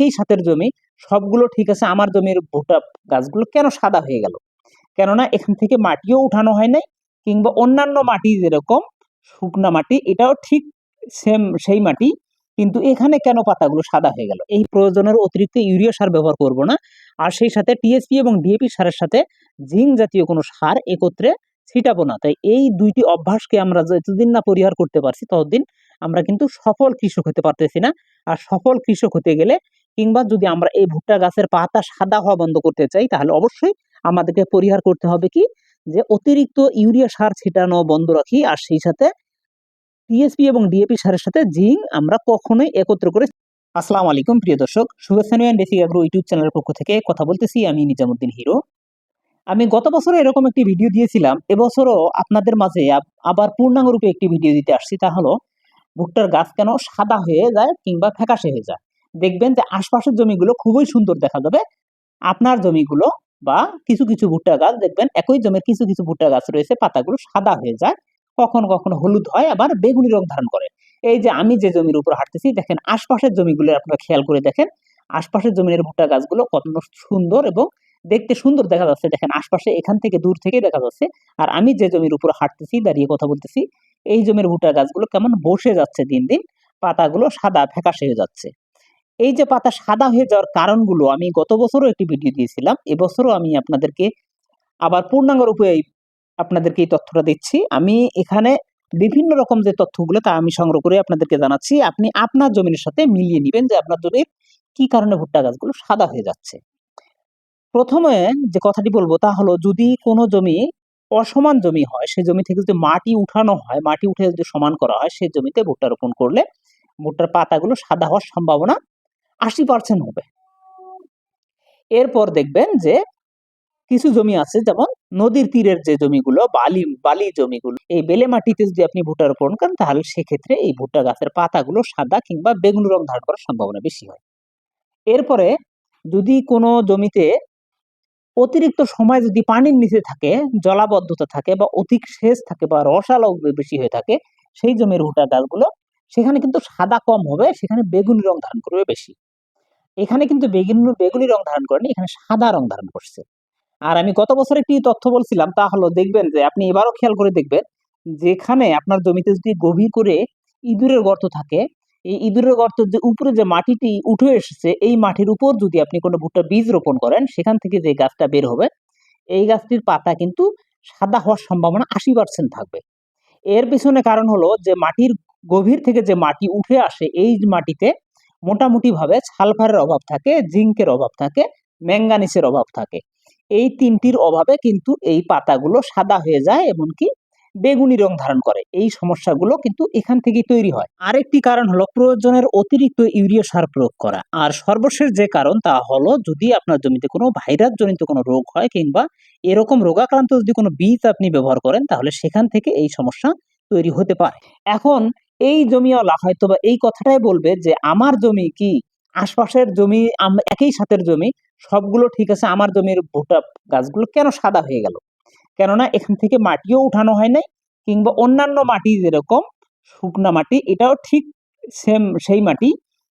একই সাথের জমি, সবগুলো ঠিক আছে, আমার জমির ভুট্টা গাছগুলো কেন সাদা হয়ে গেল? কেননা এখান থেকে মাটিও উঠানো হয় নাই, কিংবা অন্যান্য মাটি যেরকম, শুকনা মাটি, এটাও ঠিক সেম সেই মাটি, কিন্তু এখানে কেন পাতাগুলো সাদা হয়ে গেল? এই প্রয়োজনের অতিরিক্ত ইউরিয়া সার ব্যবহার করব না, আর সেই সাথে টিএসপি এবং ডিএপি সারের সাথে জিঙ্ক জাতীয় কোনো সার একত্রে ছিটাবো না। তাই এই দুইটি অভ্যাসকে আমরা যতদিন না পরিহার করতে পারছি, ততদিন আমরা কিন্তু সফল কৃষক হতে পারতেছি না, আর সফল কৃষক হতে গেলে কিংবা যদি আমরা এই ভুট্টা গাছের পাতা সাদা হওয়া বন্ধ করতে চাই, তাহলে অবশ্যই আমাদেরকে পরিহার করতে হবে কি? যে অতিরিক্ত ইউরিয়া সার ছিটানো বন্ধ রাখি, আর সেই সাথে টিএসপি এবং ডিএপি সারের সাথে জিঙ্ক আমরা কখনোই একত্র করে আসসালামু আলাইকুম, প্রিয় দর্শক। শুভেচ্ছা নিয়ে বেসিক আগ্রো ইউটিউব চ্যানেলের পক্ষ থেকে কথা বলতেছি আমি নিজামুদ্দিন হিরো। আমি গত বছর এরকম একটি ভিডিও দিয়েছিলাম। এবছরও আপনাদের মাঝে আবার পূর্ণাঙ্গ রূপে একটি ভিডিও দিতে আসছি। তা হলো, ভুট্টার গাছ কেন সাদা হয়ে যায় কিংবা ফ্যাকাশে হয়ে যায়? দেখবেন যে আশপাশের জমিগুলো খুবই সুন্দর দেখা যাবে। আপনার জমিগুলো বা কিছু কিছু ভুট্টা গাছ দেখবেন একই জমির কিছু কিছু ভুট্টা গাছ রয়েছে, পাতাগুলো সাদা হয়ে যায়, কখনো কখনো হলুদ হয়, আবার বেগুনি রং ধারণ করে। এই যে আমি যে জমির উপর হাঁটতেছি, দেখেন আশপাশের জমিগুলো আপনারা খেয়াল করে দেখেন, আশপাশের জমির ভুট্টা গাছগুলো কত সুন্দর এবং দেখতে সুন্দর দেখা যাচ্ছে। দেখেন আশপাশে এখান থেকে দূর থেকে দেখা যাচ্ছে। আর আমি যে জমির উপর হাঁটতেছি, দাঁড়িয়ে কথা বলতেছি, এই জমির ভুট্টা গাছগুলো কেমন বসে যাচ্ছে দিন দিন, পাতাগুলো সাদা ফ্যাকাশে হয়ে যাচ্ছে। এই যে পাতা সাদা হয়ে যাওয়ার কারণগুলো আমি গত বছরও একটি ভিডিও দিয়েছিলাম, এবছরও আমি আপনাদেরকে আবার পূর্ণাঙ্গ রূপে আপনাদেরকে এই তথ্যটা দিচ্ছি। আমি এখানে বিভিন্ন রকম যে তথ্যগুলো তা আমি সংগ্রহ করে আপনাদেরকে জানাচ্ছি। আপনি আপনার জমির সাথে মিলিয়ে নেবেন যে আপনার জমির কি কারণে ভুট্টা গাছগুলো সাদা হয়ে যাচ্ছে। প্রথমে যে কথাটি বলব তা হলো, যদি কোনো জমি অসমান জমি হয় সেই জমি থেকে যদি মাটি উঠানো হয়, মাটি উঠে যদি সমান করা হয় সেই জমিতে ভুট্টা রোপণ করলে ভুট্টার পাতাগুলো সাদা হওয়ার সম্ভাবনা আশি পার্সেন্ট হবে। এরপর দেখবেন যে কিছু জমি আছে, যেমন নদীর তীরের যে জমিগুলো, বালি বালি জমিগুলো, এই বেলে মাটিতে যদি আপনি ভুট্টা রোপণ করেন, তাহলে সেক্ষেত্রে এই ভুট্টা গাছের পাতাগুলো সাদা কিংবা বেগুনি রং ধারণ করার সম্ভাবনা বেশি হয়। এরপরে যদি কোনো জমিতে অতিরিক্ত সময় যদি পানির নিচে থাকে, জলাবদ্ধতা থাকে বা অধিক সেচ থাকে বা রসালো বেশি হয়ে থাকে, সেই জমির ভুট্টা গাছগুলো, সেখানে কিন্তু সাদা কম হবে, সেখানে বেগুনি রং ধারণ করবে বেশি। এখানে কিন্তু বেগুনি বেগুনি রং ধারণ করেনি, এখানে সাদা রং ধারণ করছে। আর আমি গত বছর একটি তথ্য বলছিলাম, তা হলো দেখবেন যে, আপনি এবারও খেয়াল করে দেখবেন, যেখানে আপনার জমিতে যদি গভীর করে ইঁদুরের গর্ত থাকে, এই ইঁদুরের গর্ত যে উপরে যে মাটিটি উঠে এসেছে, এই মাটির উপর যদি আপনি কোনো ভুট্টা বীজ রোপণ করেন, সেখান থেকে যে গাছটা বের হবে, এই গাছটির পাতা কিন্তু সাদা হওয়ার সম্ভাবনা আশি পার্সেন্ট থাকবে। এর পিছনে কারণ হলো যে, মাটির গভীর থেকে যে মাটি উঠে আসে, এই মাটিতে মোটামুটি ভাবে সালফারের অভাব থাকে, জিঙ্কের অভাব থাকে ম্যাঙ্গানিসের অভাব থাকে। এই তিনটির অভাবে কিন্তু এই পাতাগুলো সাদা হয়ে যায় এমনকি বেগুনি রং ধারণ করে। এই সমস্যাগুলো কিন্তু এখান থেকেই তৈরি হয়। আরেকটি কারণ হলো প্রয়োজনের অতিরিক্ত ইউরিয়া সার প্রয়োগ করা। আর সর্বশেষ যে কারণ তা হলো যদি আপনার জমিতে কোনো ভাইরাস জনিত কোনো রোগ হয় কিংবা এরকম রোগাক্রান্ত যদি কোনো বীজ আপনি ব্যবহার করেন, তাহলে সেখান থেকে এই সমস্যা তৈরি হতে পারে। এখন এই জমিওয়ালা হয়তো বা এই কথাটাই বলবে যে, আমার জমি কি? আশপাশের জমি একই সাথের জমি? সবগুলো ঠিক আছে, আমার জমির ভুট্টা গাছগুলো কেন সাদা হয়ে গেল? কেননা এখান থেকে মাটিও উঠানো হয় নাই, কিংবা অন্যান্য মাটি যেরকম, শুকনা মাটি, এটাও ঠিক সেম সেই মাটি,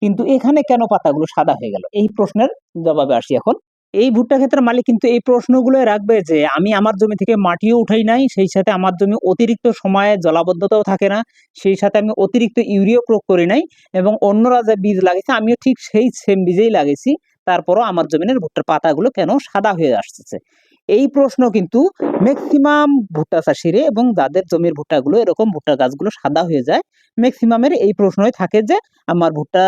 কিন্তু এখানে কেন পাতাগুলো সাদা হয়ে গেল? এই প্রশ্নের জবাবে আসি এখন। এই ভুট্টা ক্ষেত্রের মালিক কিন্তু এই প্রশ্নগুলো রাখবে যে আমি আমার জমি থেকে মাটিও উঠাই নাই, সেই সাথে আমার জমি অতিরিক্ত সময়ে জলাবদ্ধতাও থাকে না, সেই সাথে আমি অতিরিক্ত ইউরিয়া প্রয়োগ করি নাই এবং অন্যরা যে বীজ লাগিয়েছে আমিও ঠিক সেই সেম বীজেই লাগিয়েছি, তারপরও আমার জমিনের ভুট্টার পাতাগুলো কেন সাদা হয়ে আসতেছে। এই প্রশ্ন কিন্তু ম্যাক্সিমাম ভুট্টা চাষিরে এবং যাদের জমির ভুট্টাগুলো এরকম ভুট্টা গাছগুলো সাদা হয়ে যায় ম্যাক্সিমামের এই প্রশ্নই থাকে যে আমার ভুট্টা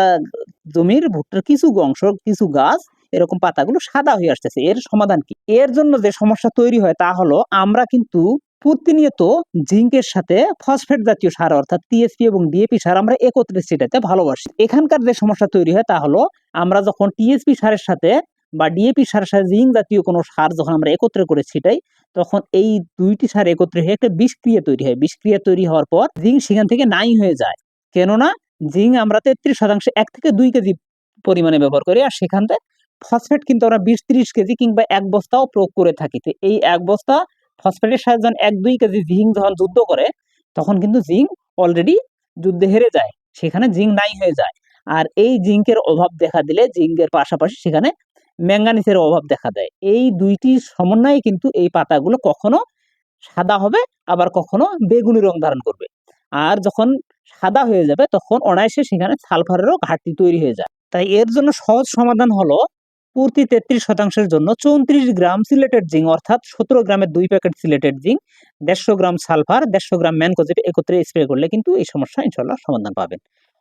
জমির ভুট্টার কিছু অংশ, কিছু গাছ এরকম পাতাগুলো সাদা হয়ে আসতেছে। এর সমাধান কি? এর জন্য যে সমস্যা তৈরি হয় তা হলো, আমরা কিন্তু প্রতিনিয়ত জিঙ্কের সাথে ফসফেট জাতীয় সার, অর্থাৎ টিএসপি এবং ডিএপি সার আমরা একত্রে ছিটাতে ভালোবাসি। এখানকার যে সমস্যা তৈরি হয় তা হলো, আমরা যখন টিএসপি সারের সাথে বা ডিএপি সারের সাথে জিঙ্ক জাতীয় কোনো সার যখন আমরা একত্রে করে ছিটাই, তখন এই দুইটি সার একত্রে হয়ে একটা বিষক্রিয়া তৈরি হয়। বিষক্রিয়া তৈরি হওয়ার পর জিঙ্ক সেখান থেকে নাই হয়ে যায়। কেননা জিঙ্ক আমরা তেত্রিশ শতাংশ এক থেকে দুই কেজি পরিমাণে ব্যবহার করি, আর সেখান থেকে ফসফেট কিন্তু আমরা বিশ ত্রিশ কেজি কিংবা এক বস্তাও প্রয়োগ করে থাকি। তো এই এক বস্তা ফসফেটের সাথে যখন এক দুই কেজি জিঙ্ক যখন যুদ্ধ করে, তখন কিন্তু জিঙ্ক অলরেডি যুদ্ধে হেরে যায়। সেখানে জিঙ্ক নাই হয়ে যায়। আর এই জিঙ্কের অভাব দেখা দিলে জিঙ্কের পাশাপাশি সেখানে ম্যাঙ্গানিসের অভাব দেখা দেয়। এই দুইটি সমন্বয়ে কিন্তু এই পাতাগুলো কখনো সাদা হবে, আবার কখনো বেগুনি রং ধারণ করবে। আর যখন সাদা হয়ে যাবে, তখন অনায়াসে সেখানে সালফারেরও ঘাটতি তৈরি হয়ে যায়। তাই এর জন্য সহজ সমাধান হলো প্রতি তেত্রিশ শতাংশের জন্য চৌত্রিশ গ্রাম সিলেটেড জিঙ্ক, অর্থাৎ সতেরো গ্রামের দুই প্যাকেট সিলেটেড জিঙ্ক, দেড়শো গ্রাম সালফার, দেড়শো গ্রাম ম্যানকোজেপ একত্রে স্প্রে করলে কিন্তু এই সমস্যা ইনশাল্লাহ সমাধান পাবেন।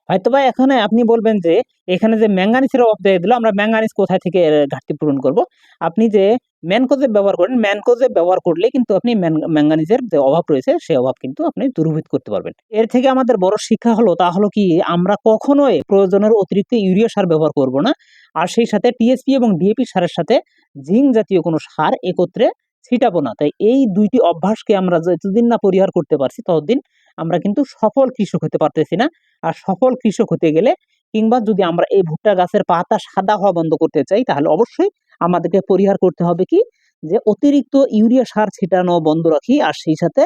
হয়তোবা এখানে আপনি বলবেন যে, এখানে যে ম্যাঙ্গানিসের অভাব দিয়ে দিল, আমরা ম্যাঙ্গানিস কোথায় থেকে ঘাটতি পূরণ করব? আপনি যে ম্যানকোজেব ব্যবহার করেন ম্যানকোজেব ব্যবহার করলে কিন্তু আপনি ম্যাঙ্গানিজের যে অভাব রয়েছে সেই অভাব কিন্তু আপনি দূরভূত করতে পারবেন। এর থেকে আমাদের বড় শিক্ষা হলো তা হলো কি, আমরা কখনোই প্রয়োজনের অতিরিক্ত ইউরিয়া সার ব্যবহার করব না। আর সেই সাথে টিএসপি এবং ডিএপি সারের সাথে জিঙ্ক জাতীয় কোনো সার একত্রে ছিটাবো না। তাই এই দুইটি অভ্যাসকে আমরা যতদিন না পরিহার করতে পারছি, ততদিন আমরা কিন্তু সফল কৃষক হতে পারতেছি না। আর সফল কৃষক হতে গেলে কিংবা যদি আমরা এই ভুট্টা গাছের পাতা সাদা হওয়া বন্ধ করতে চাই, তাহলে অবশ্যই আমাদেরকে পরিহার করতে হবে কি? যে অতিরিক্ত ইউরিয়া সার ছিটানো বন্ধ রাখি, আর সেই সাথে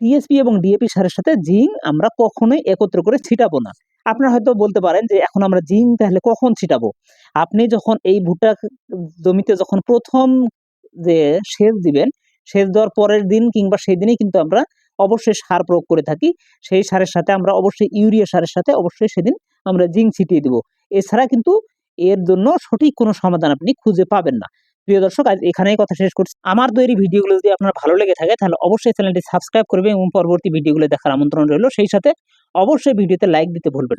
টিএসপি এবং ডিএপি সারের সাথে জিঙ্ক আমরা কখনোই একত্র করে ছিটাবো না। আপনারা হয়তো বলতে পারেন যে এখন আমরা জিঙ্ক তাহলে কখন ছিটাবো? আপনি যখন এই ভুট্টা জমিতে যখন প্রথম যে সেচ দিবেন, সেচ দেওয়ার পরের দিন কিংবা সেই দিনই কিন্তু আমরা অবশ্যই সার প্রয়োগ করে থাকি। সেই সারের সাথে আমরা অবশ্যই ইউরিয়া সারের সাথে অবশ্যই সেদিন আমরা জিঙ্ক ছিটিয়ে দিব। এছাড়া কিন্তু এর জন্য সঠিক কোনো সমাধান আপনি খুঁজে পাবেন না। প্রিয় দর্শক, আজ এখানেই কথা শেষ করছি। আমার তৈরি ভিডিওগুলো যদি আপনার ভালো লেগে থাকে, তাহলে অবশ্যই চ্যানেলটি সাবস্ক্রাইব করবে এবং পরবর্তী ভিডিওগুলো দেখার আমন্ত্রণ রইল। সেই সাথে অবশ্যই ভিডিওতে লাইক দিতে ভুলবেন।